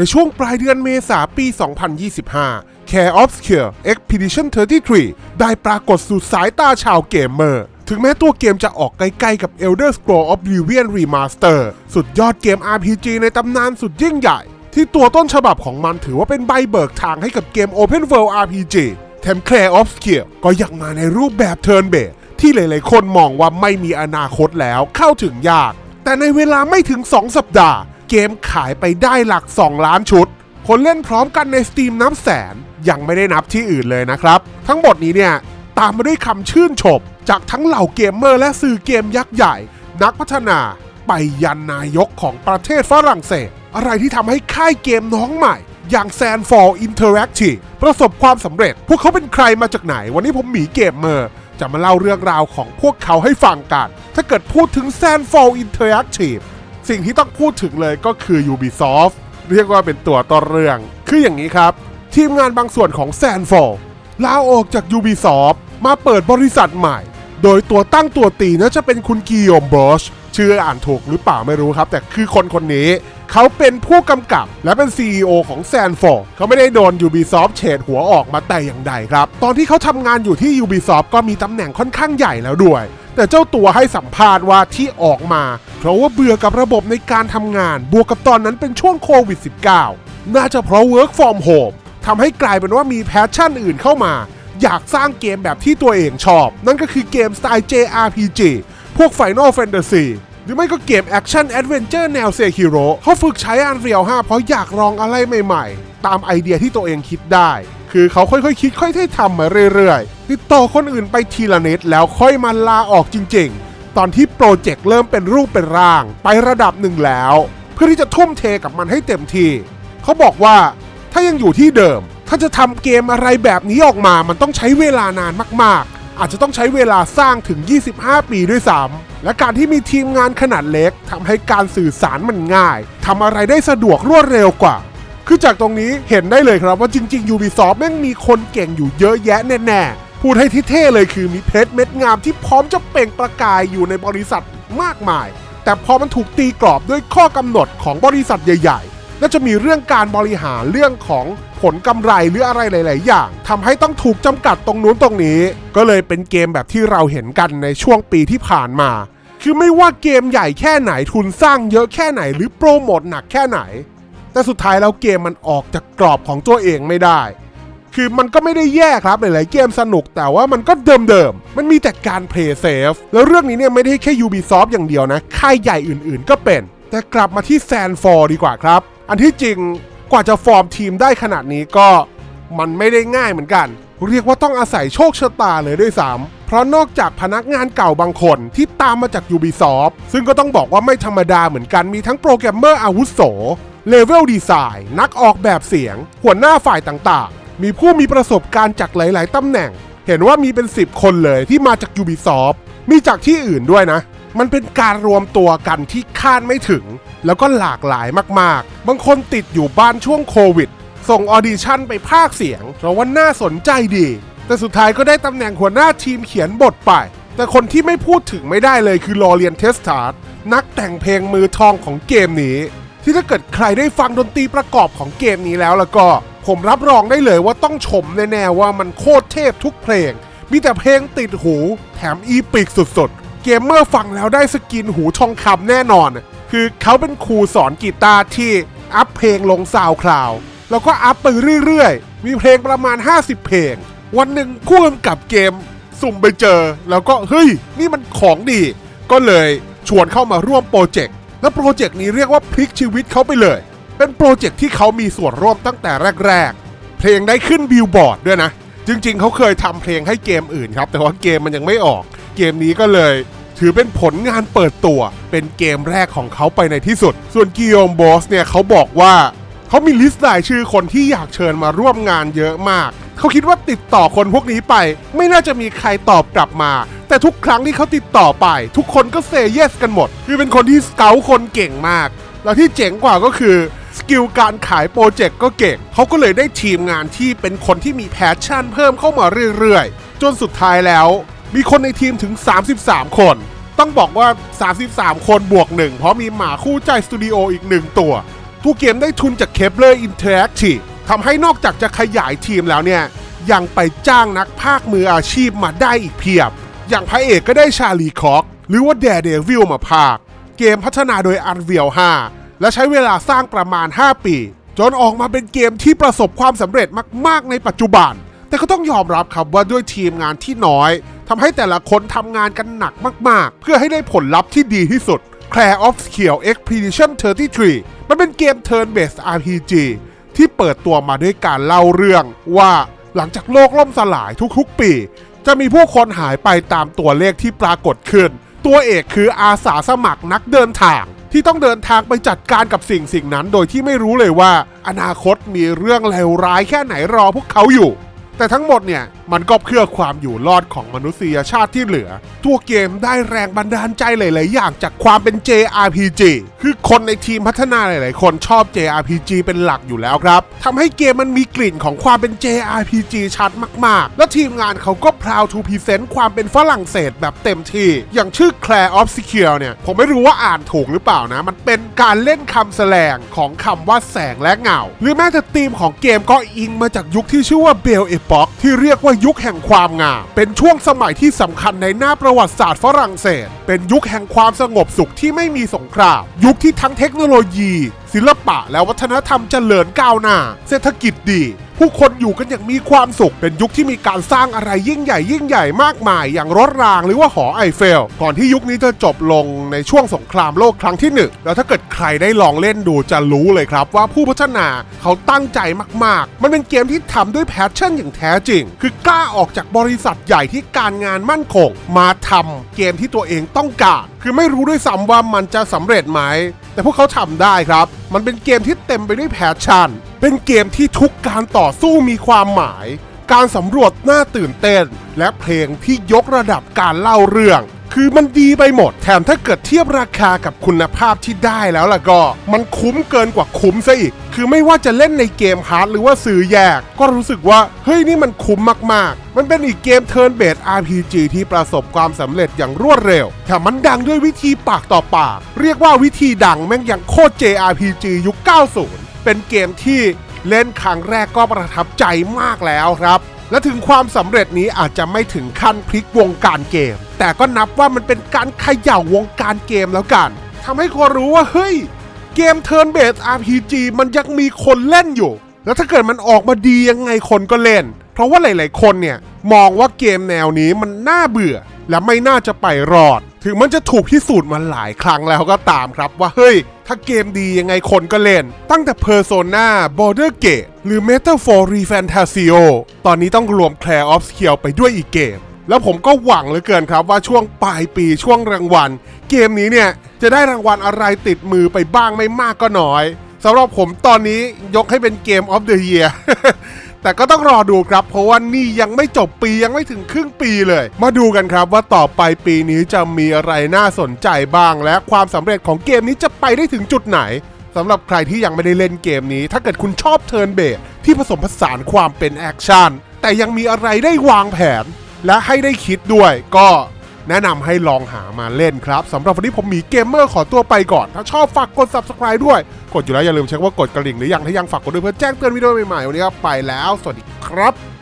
ในช่วงปลายเดือนเมษาปี 2025 Care of Skill Expedition 33 ได้ปรากฏสู่สายตาชาวเกมเมอร์ ถึงแม้ตัวเกมจะออกใกล้ๆกับ Elder Scrolls Oblivion Remaster สุดยอดเกม RPG ในตำนานสุดยิ่งใหญ่ ที่ตัวต้นฉบับของมันถือว่าเป็นใบเบิกทางให้กับเกม Open World RPG แถม Clair of Skill ก็ยังมาในรูปแบบ Turn Based ที่หลายๆคนมองว่าไม่มีอนาคตแล้วเข้าถึงยาก แต่ในเวลาไม่ถึง 2 สัปดาห์ เกมขายไปได้หลัก 2 ล้านชุด คนเล่นพร้อมกันใน Steam นับแสน ยังไม่ได้นับที่อื่นเลยนะครับ ทั้งหมดนี้เนี่ย ตามมาด้วยคำชื่นชม จากทั้งเหล่าเกมเมอร์และสื่อเกมยักษ์ใหญ่ นักพัฒนาไปยันนายกของประเทศฝรั่งเศส อะไรที่ทำให้ค่ายเกมน้องใหม่ อย่าง Sandfall Interactive ประสบความสำเร็จ พวกเขาเป็นใครมาจากไหน วันนี้ผมหมีเกมเมอร์จะมาเล่าเรื่องราวของพวกเขาให้ฟังกัน ถ้าเกิดพูดถึง Sandfall Interactive สิ่งที่ต้องพูดถึงเลยก็คือ Ubisoft เรียกว่าเป็นตัวต้นเรื่อง คืออย่างนี้ครับ ทีมงานบางส่วนของ Sandfall ลาออกจาก Ubisoft มาเปิดบริษัทใหม่ โดยตัวตั้งตัวตีน่าจะเป็นคุณกิโยมบอชชื่ออ่านถูกหรือเปล่าไม่รู้ครับ แต่คือคนคนนี้เขาเป็นผู้กำกับและเป็น CEO ของ s a n f o r เขาไม่ได้โดน Ubisoft เฉดหัวออกมาแต่อย่างใดครับ ตอนที่เขาทำงานอยู่ที่ Ubisoft ก็มีตำแหน่งค่อนข้างใหญ่แล้วด้วย แต่เจ้าตัวให้สัมภาษณ์ว่าที่ออกมา เพราะว่าเบื่อกับระบบในการทำงาน บวกกับตอนนั้นเป็นช่วงโควิด -19 น่าจะเพราะ Work from Home ทำให้กลายเป็นว่ามีแพชชั่นอื่นเข้ามา อยากสร้างเกมแบบที่ตัวเองชอบ นั่นก็คือเกมสไตล์ JRPG พวก Final Fantasy หรือไม่ก็เกมแอคชั่นแอดเวนเจอร์แนวเซคิโร่เขาฝึกใช้ Unreal 5เพราะอยากลองอะไรใหม่ๆ ตามไอเดียที่ตัวเองคิดได้ คือเขาค่อยๆ คิดค่อยๆทำมาเรื่อยๆ ติดต่อคนอื่นไปทีละนิดแล้วค่อยมาลาออกจริงๆ ตอนที่โปรเจกต์เริ่มเป็นรูปเป็นร่าง ไประดับหนึ่งแล้ว เพื่อที่จะทุ่มเทกับมันให้เต็มที่ เขาบอกว่าถ้ายังอยู่ที่เดิม ถ้าจะทำเกมอะไรแบบนี้ออกมา มันต้องใช้เวลานานมากๆ อาจจะต้องใช้เวลาสร้างถึง 25 ปีด้วยซ้ำและการที่มีทีมงานขนาดเล็กทำให้การสื่อสารมันง่ายทำอะไรได้สะดวกรวดเร็วกว่าคือจากตรงนี้เห็นได้เลยครับว่าจริง ๆ Ubisoft แม่งมีคนเก่งอยู่เยอะแยะแน่ๆ พูดให้ที่เท่เลยคือมีเพชรเม็ดงามที่พร้อมจะเปล่งประกายอยู่ในบริษัทมากมาย แต่พอมันถูกตีกรอบด้วยข้อกำหนดของบริษัทใหญ่ๆน่าจะมีเรื่องการบริหารเรื่องของผลกำไรหรืออะไรหลาย ๆ อย่างทำให้ต้องถูกจำกัดตรงนู้นตรงนี้ ก็เลยเป็นเกมแบบที่เราเห็นกันในช่วงปีที่ผ่านมา คือไม่ว่าเกมใหญ่แค่ไหนทุนสร้างเยอะแค่ไหน หรือโปรโมทหนักแค่ไหน แต่สุดท้ายแล้วเกมมันออกจากกรอบของตัวเองไม่ได้ คือมันก็ไม่ได้แย่ครับหลายๆเกมสนุกแต่ว่ามันก็เดิมๆ มันมีแต่การ play safe แล้วเรื่องนี้เนี่ยไม่ได้แค่ Ubisoft อย่างเดียวนะค่ายใหญ่อื่นๆก็เป็น แต่กลับมาที่ Sandfall ดีกว่าครับ อันที่จริงกว่าจะฟอร์มทีมได้ขนาดนี้ก็มันไม่ได้ง่ายเหมือนกัน เรียกว่าต้องอาศัยโชคชะตาเลยด้วยซ้ำเพราะนอกจากพนักงานเก่าบางคนที่ตามมาจาก Ubisoft ซึ่งก็ต้องบอกว่าไม่ธรรมดาเหมือนกันมีทั้งโปรแกรมเมอร์อาวุโสเลเวลดีไซน์นักออกแบบเสียง หัวหน้าฝ่ายต่าง มีผู้มีประสบการณ์จากหลาย ๆ ตำแหน่ง เห็นว่ามีเป็น 10 คนเลยที่มาจาก Ubisoft มีจากที่อื่นด้วยนะ มันเป็นการรวมตัวกันที่คาดไม่ถึง แล้วก็หลากหลายมาก ๆ บางคนติดอยู่บ้านช่วงโควิด ส่งออดิชั่นไปภาคเสียง เพราะว่าน่าสนใจดี แต่สุดท้ายก็ได้ตำแหน่งหัวหน้าทีมเขียนบทไป แต่คนที่ไม่พูดถึงไม่ได้เลยคือลอเรียนเทสตาร์นักแต่งเพลงมือทองของเกมนี้ ที่ถ้าเกิดใครได้ฟังดนตรีประกอบของเกมนี้แล้วแล้วก็ ผมรับรองได้เลยว่าต้องชมแน่ๆว่ามันโคตรเทพทุกเพลง มีแต่เพลงติดหูแถมอีปิกสุดๆ เกมเมอร์ฟังแล้วได้สกินหูทองคำแน่นอน คือเขาเป็นครูสอนกีตาร์ที่อัพเพลงลงซาวคลาว แล้วก็อัพไปเรื่อยๆ มีเพลงประมาณ 50 เพลง วันหนึ่งคู่กำกับเกม สุ่มไปเจอ แล้วก็เฮ้ย นี่มันของดี ก็เลยชวนเข้ามาร่วมโปรเจกต์ และโปรเจกต์นี้เรียกว่าพลิกชีวิตเขาไปเลย เป็นโปรเจกต์ที่เขามีส่วนร่วมตั้งแต่แรก ๆ เพลงได้ขึ้นบิลบอร์ดด้วยนะ จริง ๆ เขาเคยทำเพลงให้เกมอื่นครับ แต่ว่าเกมมันยังไม่ออก เกมนี้ก็เลยถือเป็นผลงานเปิดตัว เป็นเกมแรกของเขาไปในที่สุด ส่วนกิโอมบอสเนี่ยเขาบอกว่าเขามีลิสต์รายชื่อคนที่อยากเชิญมาร่วมงานเยอะมาก เขาคิดว่าติดต่อคนพวกนี้ไป ไม่น่าจะมีใครตอบกลับมา แต่ทุกครั้งที่เขาติดต่อไป ทุกคนก็เซเยสกันหมด คือเป็นคนที่สเกลคนเก่งมาก แล้วที่เจ๋งกว่าก็คือ สกิลการขายโปรเจกต์ก็เก่งเขาก็เลยได้ทีมงานที่เป็นคนที่มีแพชชั่นเพิ่มเข้ามาเรื่อยๆ จนสุดท้ายแล้ว มีคนในทีมถึง 33 คน ต้องบอกว่า 33 คนบวกหนึ่งเพราะมีหมาคู่ใจสตูดิโออีกหนึ่งตัวทตัวเกมได้ทุนจาก Kepler Interactive ทำให้นอกจากจะขยายทีมแล้วเนี่ย ยังไปจ้างนักภาคมืออาชีพมาได้อีกเพียบ อย่างพระเอกก็ได้ชาลีคอกหรือว่าแดเดวิลมาภาค เกมพัฒนาโดย Unreal 5 และใช้เวลาสร้างประมาณ 5 ปี จนออกมาเป็นเกมที่ประสบความสำเร็จมากๆในปัจจุบัน แต่ก็ต้องยอมรับครับว่าด้วยทีมงานที่น้อยทำให้แต่ละคนทำงานกันหนักมากๆ เพื่อให้ได้ผลลัพธ์ที่ดีที่สุด Clair of Skill Expedition 33 มันเป็นเกม Turn Based RPG ที่เปิดตัวมาด้วยการเล่าเรื่องว่าหลังจากโลกล่มสลายทุกๆ ปี จะมีผู้คนหายไปตามตัวเลขที่ปรากฏขึ้น ตัวเอกคืออาสาสมัครนักเดินทาง ที่ต้องเดินทางไปจัดการกับสิ่งสิ่งนั้น โดยที่ไม่รู้เลยว่า อนาคตมีเรื่องเลวร้ายแค่ไหนรอพวกเขาอยู่ แต่ทั้งหมดเนี่ย มันก็เพื่อความอยู่รอดของมนุษยชาติที่เหลือตัวเกมได้แรงบันดาลใจหลาย ๆ อย่างจากความเป็น JRPG คือคนในทีมพัฒนาหลาย ๆ คนชอบ JRPG เป็นหลักอยู่แล้วครับทำให้เกมมันมีกลิ่นของความเป็น JRPG ชัดมาก ๆ และทีมงานเขาก็ proud to present ความเป็นฝรั่งเศสแบบเต็มที่ อย่างชื่อ Clair of Secure เนี่ย ผมไม่รู้ว่าอ่านถูกหรือเปล่านะ มันเป็นการเล่นคำแสลงของคำว่าแสงและเงา หรือแม้แต่ธีมของเกมก็อิงมาจากยุคที่ชื่อว่าเบลป๊อกที่เรียกว่ายุคแห่งความงาม เป็นช่วงสมัยที่สำคัญในหน้าประวัติศาสตร์ฝรั่งเศส เป็นยุคแห่งความสงบสุขที่ไม่มีสงคราม ยุคที่ทั้งเทคโนโลยี ศิลปะและวัฒนธรรมเจริญก้าวหน้า เศรษฐกิจดี ผู้คนอยู่กันอย่างมีความสุข เป็นยุคที่มีการสร้างอะไรยิ่งใหญ่ยิ่งใหญ่มากมาย อย่างรถรางหรือว่าหอไอเฟล ก่อนที่ยุคนี้จะจบลงในช่วงสงครามโลกครั้งที่หนึ่งแล้วถ้าเกิดใครได้ลองเล่นดูจะรู้เลยครับ ว่าผู้พัฒนาเขาตั้งใจมากๆ มันเป็นเกมที่ทำด้วยแพชชั่นอย่างแท้จริง คือกล้าออกจากบริษัทใหญ่ที่การงานมั่นคง มาทำเกมที่ตัวเองต้องการ คือไม่รู้ด้วยซ้ำว่ามันจะสำเร็จไหมแต่พวกเขาทำได้ครับ มันเป็นเกมที่เต็มไปด้วยแพชชั่น เป็นเกมที่ทุกการต่อสู้มีความหมาย การสำรวจน่าตื่นเต้น และเพลงที่ยกระดับการเล่าเรื่อง คือมันดีไปหมด แถมถ้าเกิดเทียบราคากับคุณภาพที่ได้แล้วล่ะก็ มันคุ้มเกินกว่าคุ้มซะอีก คือไม่ว่าจะเล่นในเกมฮาร์ดหรือว่าซื้อแยก ก็รู้สึกว่า เฮ้ยนี่มันคุ้มมากๆ มันเป็นอีกเกมเทิร์นเบส RPG ที่ประสบความสำเร็จอย่างรวดเร็ว แถมมันดังด้วยวิธีปากต่อปาก เรียกว่าวิธีดังแม่งอย่างโคตร JRPG ยุค 90 เป็นเกมที่เล่นครั้งแรกก็ประทับใจมากแล้วครับ และถึงความสำเร็จนี้อาจจะไม่ถึงขั้นพลิกวงการเกม แต่ก็นับว่ามันเป็นการเขย่าวงการเกมแล้วกันทำให้คนรู้ว่าเฮ้ย เกม Turn Based RPG มันยังมีคนเล่นอยู่ แล้วถ้าเกิดมันออกมาดียังไงคนก็เล่น เพราะว่าหลาย ๆ คนเนี่ยมองว่าเกมแนวนี้มันน่าเบื่อ และไม่น่าจะไปรอด ถึงมันจะถูกพิสูจน์มาหลายครั้งแล้วก็ตามครับว่าเฮ้ย ถ้าเกมดียังไงคนก็เล่น ตั้งแต่ Persona Border Gate หรือ Metaphor Refantasio ตอนนี้ต้องรวม Clair of Skill ไปด้วยอีกเกม แล้วผมก็หวังเหลือเกินครับว่าช่วงปลายปีช่วงรางวัล เกมนี้เนี่ย จะได้รางวัลอะไรติดมือไปบ้างไม่มากก็น้อยสำหรับผมตอนนี้ยกให้เป็นเกม of the year แต่ก็ต้องรอดูครับ เพราะว่านี่ยังไม่จบปียังไม่ถึงครึ่งปีเลย มาดูกันครับว่าต่อไปปีนี้จะมีอะไรน่าสนใจบ้าง และความสำเร็จของเกมนี้จะไปได้ถึงจุดไหนสำหรับใครที่ยังไม่ได้เล่นเกมนี้ ถ้าเกิดคุณชอบเทิร์นเบสที่ผสมผสานความเป็นแอคชั่นแต่ยังมีอะไรได้วางแผน และให้ได้คิดด้วยก็ แนะนำให้ลองหามาเล่นครับสำหรับวันนี้ผมหมีเกมเมอร์ขอตัวไปก่อน ถ้าชอบฝากกด subscribe ด้วย กดอยู่แล้วอย่าลืมเช็คว่ากดกระดิ่งหรือยังถ้ายังฝากกดด้วยเพื่อแจ้งเตือนวิดีโอใหม่ๆวันนี้ไปแล้ว สวัสดีครับ